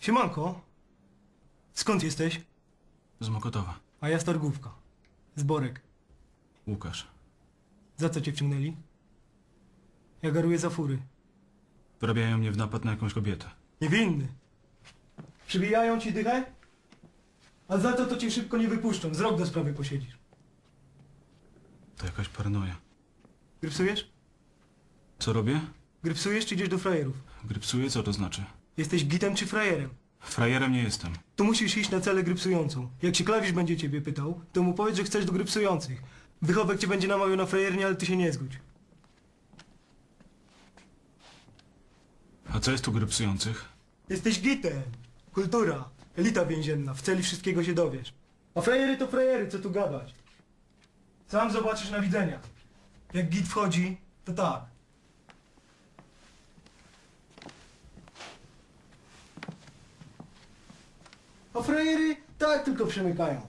Siemanko. Skąd jesteś? Z Mokotowa. A ja z Targówka. Z Borek. Łukasz. Za co cię wciągnęli? Ja garuję za fury. Wrabiają mnie w napad na jakąś kobietę. Niewinny. Przybijają ci dychę? A za to to cię szybko nie wypuszczą. Z rok do sprawy posiedzisz. To jakaś paranoja. Grypsujesz? Co robię? Grypsujesz czy idziesz do frajerów? Grypsuję? Co to znaczy? Jesteś gitem czy frajerem? Frajerem nie jestem. Tu musisz iść na celę grypsującą. Jak ci klawisz będzie ciebie pytał, to mu powiedz, że chcesz do grypsujących. Wychowek cię będzie namawiał na frajernie, ale ty się nie zgódź. A co jest tu grypsujących? Jesteś gitem. Kultura. Elita więzienna. W celi wszystkiego się dowiesz. A frajery to frajery, co tu gadać. Sam zobaczysz na widzenia. Jak git wchodzi, to tak. A frajery tak tylko przemykają.